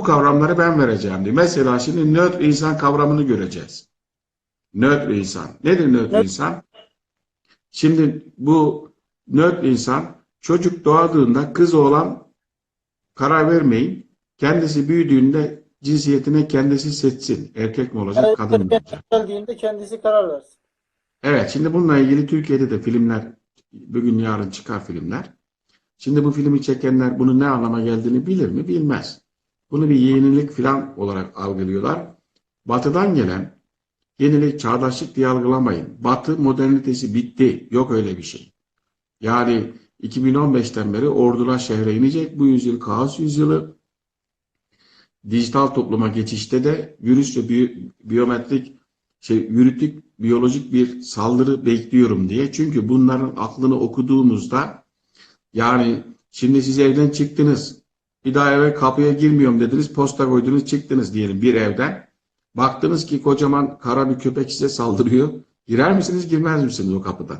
bu kavramları ben vereceğim diyor. Mesela şimdi nötr insan kavramını göreceğiz. Nötr insan. Nedir nötr insan? Şimdi bu nötr insan çocuk doğadığında kız oğlan karar vermeyin. Kendisi büyüdüğünde cinsiyetine kendisi seçsin. Erkek mi olacak, kadın mı olacak? Geldiğinde kendisi karar versin. Evet, şimdi bununla ilgili Türkiye'de de filmler, bugün yarın çıkar filmler. Şimdi bu filmi çekenler bunu ne anlama geldiğini bilir mi? Bilmez. Bunu bir yenilik falan olarak algılıyorlar. Batı'dan gelen yenilik, çağdaşlık diye algılamayın. Batı modernitesi bitti. Yok öyle bir şey. Yani 2015'ten beri ordular şehre inecek. Bu yüzyıl kaos yüzyılı. Dijital topluma geçişte de virüs ve biyo- biyometrik şey yürütük biyolojik bir saldırı bekliyorum diye. Çünkü bunların aklını okuduğumuzda yani şimdi siz evden çıktınız. Bir daha eve kapıya girmiyorum dediniz. Posta koydunuz çıktınız diyelim bir evden. Baktınız ki kocaman kara bir köpek size saldırıyor. Girer misiniz girmez misiniz o kapıdan?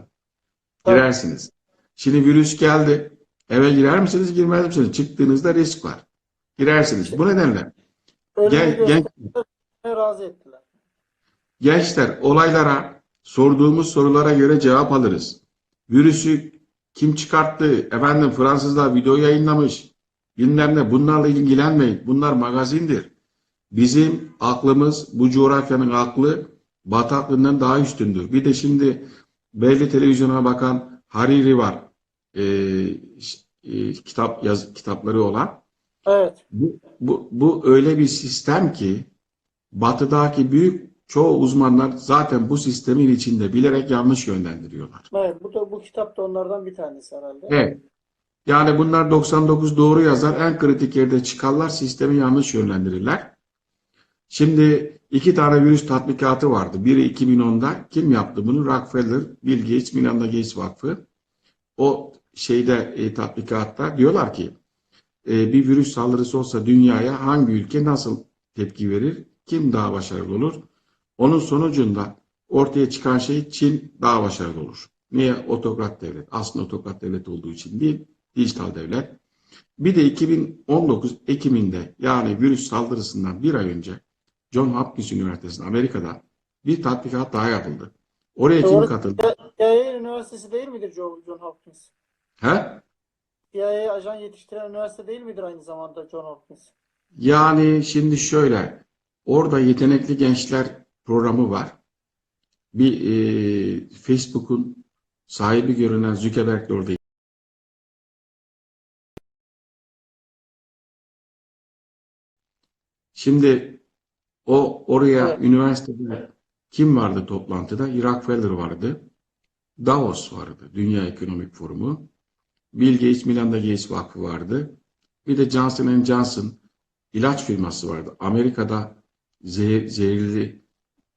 Girersiniz. Şimdi virüs geldi. Eve girer misiniz girmez misiniz? Çıktığınızda risk var. Girersiniz. Bu nedenle Gen- gen- razı ettiler. Gençler olaylara sorduğumuz sorulara göre cevap alırız. Virüsü kim çıkarttı? Efendim Fransızlar video yayınlamış. Bilmem ne bunlarla ilgilenmeyin. Bunlar magazindir. Bizim aklımız bu coğrafyanın aklı Batı aklından daha üstündür. Bir de şimdi belli televizyona bakan Hariri var. Ş- e, kitap yaz kitapları olan. Evet. Bu, bu, bu öyle bir sistem ki batıdaki büyük çoğu uzmanlar zaten bu sistemin içinde bilerek yanlış yönlendiriyorlar. Evet. Bu da bu kitap da onlardan bir tanesi herhalde. Evet. Yani bunlar 99 doğru yazar. En kritik yerde çıkarlar. Sistemi yanlış yönlendirirler. Şimdi iki tane virüs tatbikatı vardı. Biri 2010'da. Kim yaptı bunu? Rockefeller, Bill Gates, Melinda Gates Vakfı. O şeyde e, tatbikatta diyorlar ki e, bir virüs saldırısı olsa dünyaya hangi ülke nasıl tepki verir? Kim daha başarılı olur? Onun sonucunda ortaya çıkan şey Çin daha başarılı olur. Niye? Otokrat devlet. Aslında otokrat devlet olduğu için değil, dijital devlet. Bir de 2019 Ekim'inde yani virüs saldırısından bir ay önce John Hopkins Üniversitesi'nde Amerika'da bir tatbikat daha yapıldı. Oraya kim Doğru. katıldı? CIA Üniversitesi değil midir John, John Hopkins? He? CIA ajan yetiştiren üniversite değil midir aynı zamanda John Hopkins? Yani şimdi şöyle, orada yetenekli gençler programı var. Bir e, Facebook'un sahibi görünen Zuckerberg de orada. Şimdi o oraya Evet. üniversitede kim vardı toplantıda? Rockefeller vardı. Davos vardı. Dünya Ekonomik Forumu. Bill Gates, Melinda Gates Vakfı vardı. Bir de Johnson Johnson ilaç firması vardı. Amerika'da zehir, zehirli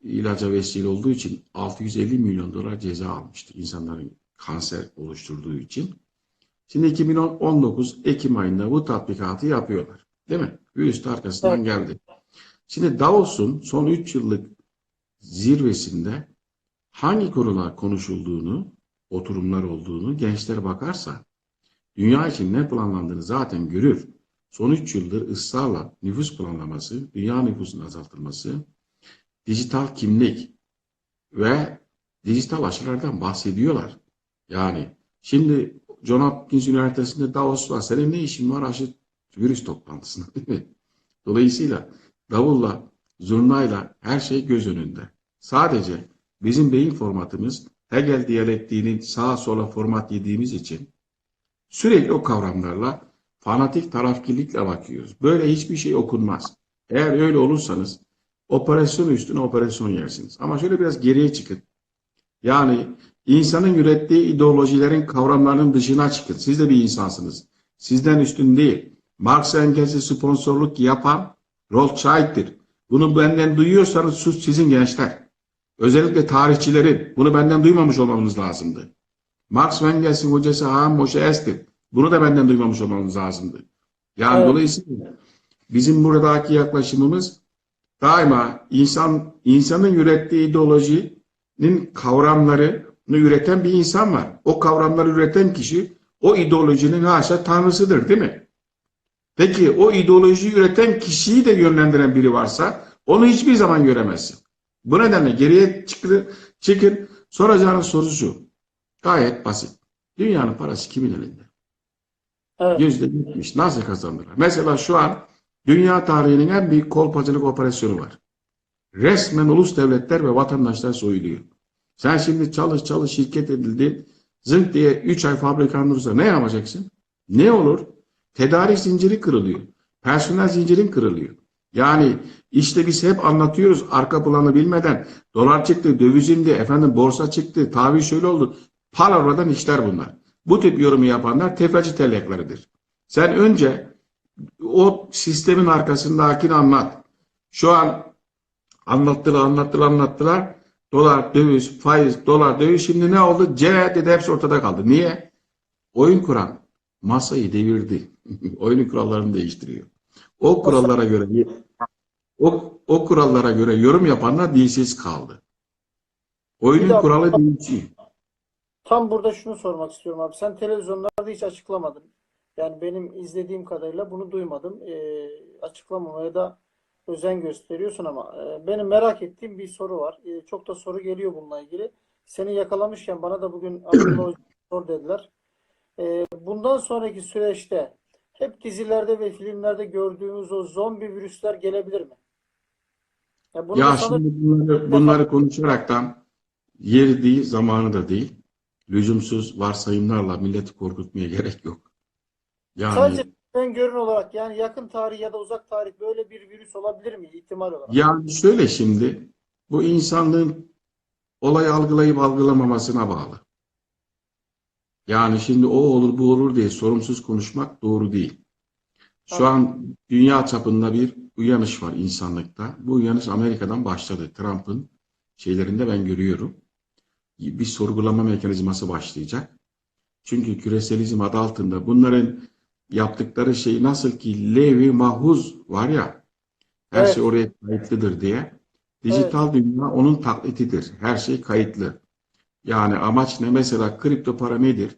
ilaca vesile olduğu için 650 milyon dolar ceza almıştı insanların kanser oluşturduğu için. Şimdi 2019 Ekim ayında bu tatbikatı yapıyorlar. Değil mi? Virüs de arkasından Evet. geldi. Şimdi Davos'un son 3 yıllık zirvesinde hangi konular konuşulduğunu, oturumlar olduğunu gençler bakarsa dünya için ne planlandığını zaten görür. Son 3 yıldır ısrarla nüfus planlaması, dünya nüfusunun azaltılması, dijital kimlik ve dijital aşılardan bahsediyorlar. Yani şimdi John Hopkins Üniversitesi'nde Davos var. Senin ne işin var aşı virüs toplantısında değil mi? Dolayısıyla davulla, zurnayla her şey göz önünde. Sadece bizim beyin formatımız Hegel diyalektiğinin sağa sola format yediğimiz için sürekli o kavramlarla fanatik tarafkirlikle bakıyoruz. Böyle hiçbir şey okunmaz. Eğer öyle olursanız operasyon üstüne operasyon yersiniz. Ama şöyle biraz geriye çıkın. Yani insanın ürettiği ideolojilerin kavramlarının dışına çıkın. Siz de bir insansınız. Sizden üstün değil. Marx Engels'e sponsorluk yapan Rothschild'dir. Bunu benden duyuyorsanız sus sizin gençler. Özellikle tarihçilerin bunu benden duymamış olmamız lazımdı. Marx Engels'in hocası Hahn Moshe Es'tir. Bunu da benden duymamış olmamız lazımdı. Yani Evet. dolayısıyla bizim buradaki yaklaşımımız daima insan insanın ürettiği ideolojinin kavramlarını üreten bir insan var. O kavramları üreten kişi o ideolojinin haşa tanrısıdır değil mi? Peki o ideolojiyi üreten kişiyi de yönlendiren biri varsa onu hiçbir zaman göremezsin. Bu nedenle geriye çıkın, çıkın soracağınız soru şu. Gayet basit. Dünyanın parası kimin elinde? Evet. Yüzde yetmiş. Nasıl kazandılar? Mesela şu an dünya tarihinin en büyük kolpacılık operasyonu var. Resmen ulus devletler ve vatandaşlar soyuluyor. Sen şimdi çalış çalış şirket edildi. Zınk diye 3 ay fabrikan durursa ne yapacaksın? Ne olur? Tedarik zinciri kırılıyor. Personel zincirin kırılıyor. Yani işte biz hep anlatıyoruz arka planı bilmeden. Dolar çıktı, döviz indi, efendim borsa çıktı, tabi şöyle oldu. Palavradan işler bunlar. Bu tip yorumu yapanlar tefeci tellekleridir. Sen önce o sistemin arkasındakini anlat. Şu an anlattılar, anlattılar, anlattılar. Dolar, döviz, faiz, dolar, döviz. Şimdi ne oldu? C dedi hepsi ortada kaldı. Niye? Oyun kuran masayı devirdi. Oyunun kurallarını değiştiriyor. O kurallara göre o, o kurallara göre yorum yapanlar dilsiz kaldı. Oyunun dakika. kuralı değişiyor. Tam burada şunu sormak istiyorum abi. Sen televizyonlarda hiç açıklamadın. Yani benim izlediğim kadarıyla bunu duymadım. Ee, açıklamamaya da özen gösteriyorsun ama e, benim merak ettiğim bir soru var. Ee, çok da soru geliyor bununla ilgili. Seni yakalamışken bana da bugün sor dediler. Ee, bundan sonraki süreçte hep dizilerde ve filmlerde gördüğümüz o zombi virüsler gelebilir mi? Ya bunu Ya sana- şimdi bunları, bunları konuşaraktan yeri değil, zamanı da değil. Lüzumsuz varsayımlarla milleti korkutmaya gerek yok. Yani Sadece öngörün olarak yani yakın tarih ya da uzak tarih böyle bir virüs olabilir mi ihtimal olarak? yani şöyle şimdi bu insanlığın olayı algılayıp algılamamasına bağlı. Yani şimdi o olur bu olur diye sorumsuz konuşmak doğru değil. Şu an dünya çapında bir uyanış var insanlıkta. Bu uyanış Amerika'dan başladı. Trump'ın şeylerinde ben görüyorum. Bir sorgulama mekanizması başlayacak. Çünkü küreselizm adı altında bunların yaptıkları şey nasıl ki Levi Mahuz var ya her Evet. şey oraya kayıtlıdır diye. Dijital dünya onun taklitidir. Her şey kayıtlı. Yani amaç ne? Mesela kripto para nedir?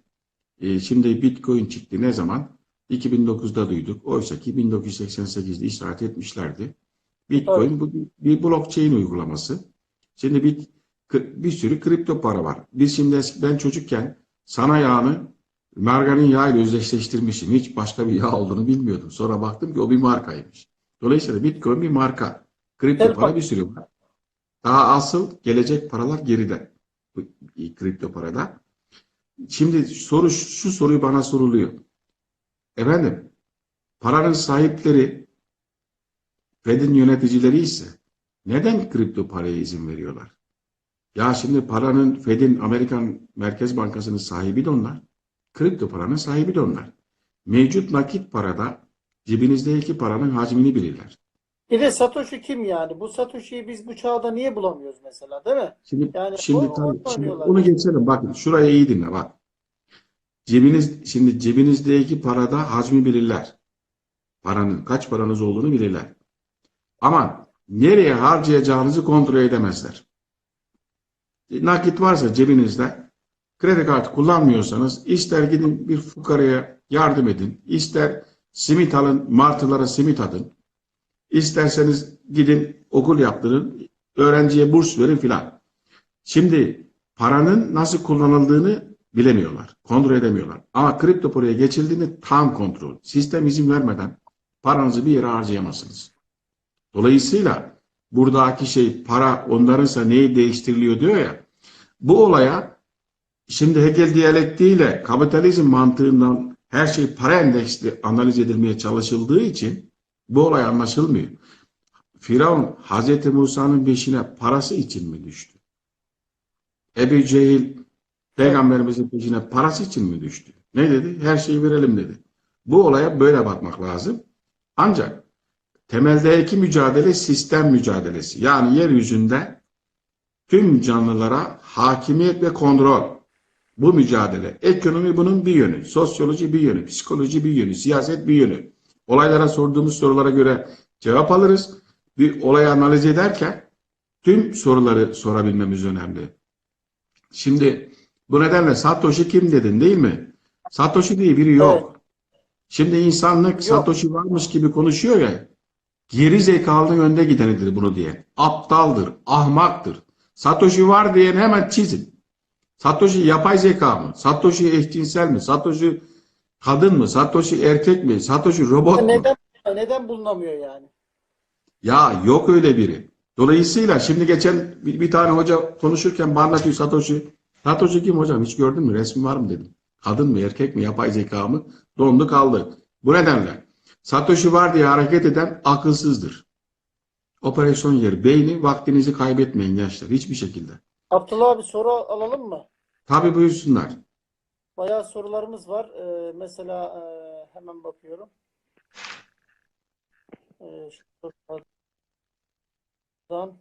Ee, şimdi Bitcoin çıktı ne zaman? 2009'da duyduk. Oysa ki 1988'de işaret etmişlerdi. Bitcoin bu bir blockchain uygulaması. Şimdi bir, bir sürü kripto para var. Biz şimdi ben çocukken sana yağını margarin yağı ile özdeşleştirmişim. Hiç başka bir yağ olduğunu bilmiyordum. Sonra baktım ki o bir markaymış. Dolayısıyla Bitcoin bir marka. Kripto Evet, para bir sürü var. Daha asıl gelecek paralar geride. Bu kripto parada. Şimdi soru şu soruyu bana soruluyor. Efendim, paranın sahipleri Fed'in yöneticileri ise neden kripto paraya izin veriyorlar? Ya şimdi paranın Fed'in Amerikan Merkez Bankası'nın sahibi de onlar. Kripto paranın sahibi de onlar. Mevcut nakit parada cebinizdeki paranın hacmini bilirler. Bir de Satoshi kim yani? Bu Satoshi'yi biz bu çağda niye bulamıyoruz mesela değil mi? Şimdi, Yani şimdi, o- tabii- onu şimdi onu geçelim. Bakın şuraya iyi dinle bak. Cebiniz, şimdi cebinizdeki parada hacmi bilirler. Paranın kaç paranız olduğunu bilirler. Ama nereye harcayacağınızı kontrol edemezler. E, Nakit varsa cebinizde kredi kartı kullanmıyorsanız ister gidin bir fukaraya yardım edin, ister simit alın, martılara simit atın, isterseniz gidin okul yaptırın, öğrenciye burs verin filan. Şimdi paranın nasıl kullanıldığını bilemiyorlar, kontrol edemiyorlar. Ama kripto paraya geçildiğinde tam kontrol. Sistem izin vermeden paranızı bir yere harcayamazsınız. Dolayısıyla buradaki şey para onlarınsa neyi değiştiriliyor diyor ya. Bu olaya şimdi Hegel diyalektiğiyle kapitalizm mantığından her şey para endeksli analiz edilmeye çalışıldığı için bu olay anlaşılmıyor. Firavun Hazreti Musa'nın peşine parası için mi düştü? Ebu Cehil peygamberimizin peşine parası için mi düştü? Ne dedi? Her şeyi verelim dedi. Bu olaya böyle bakmak lazım. Ancak temeldeki mücadele sistem mücadelesi. Yani yeryüzünde tüm canlılara hakimiyet ve kontrol. Bu mücadele. Ekonomi bunun bir yönü. Sosyoloji bir yönü. Psikoloji bir yönü. Siyaset bir yönü. Olaylara sorduğumuz sorulara göre cevap alırız. Bir olayı analiz ederken tüm soruları sorabilmemiz önemli. Şimdi bu nedenle Satoshi kim dedin değil mi? Satoshi diye biri yok. Şimdi insanlık Satoshi varmış gibi konuşuyor ya. Geri zekalı yönde gidenidir bunu diye. Aptaldır, ahmaktır. Satoshi var diyen hemen çizin. Satoshi yapay zeka mı? Satoshi eşcinsel mi? Satoshi kadın mı? Satoshi erkek mi? Satoshi robot mu? Neden neden bulunamıyor yani? Ya yok öyle biri. Dolayısıyla şimdi geçen bir, bir tane hoca konuşurken bana anlatıyor Satoshi. Satoshi kim hocam? Hiç gördün mü? Resmi var mı dedim. Kadın mı, erkek mi, yapay zeka mı? Dondu kaldı. Bu nedenle Satoshi var diye hareket eden akılsızdır. Operasyon yeri, beyni vaktinizi kaybetmeyin gençler. Hiçbir şekilde. Abdullah abi soru alalım mı? Tabi buyursunlar. Bayağı sorularımız var. Ee, mesela e, hemen bakıyorum. Ee, şuradan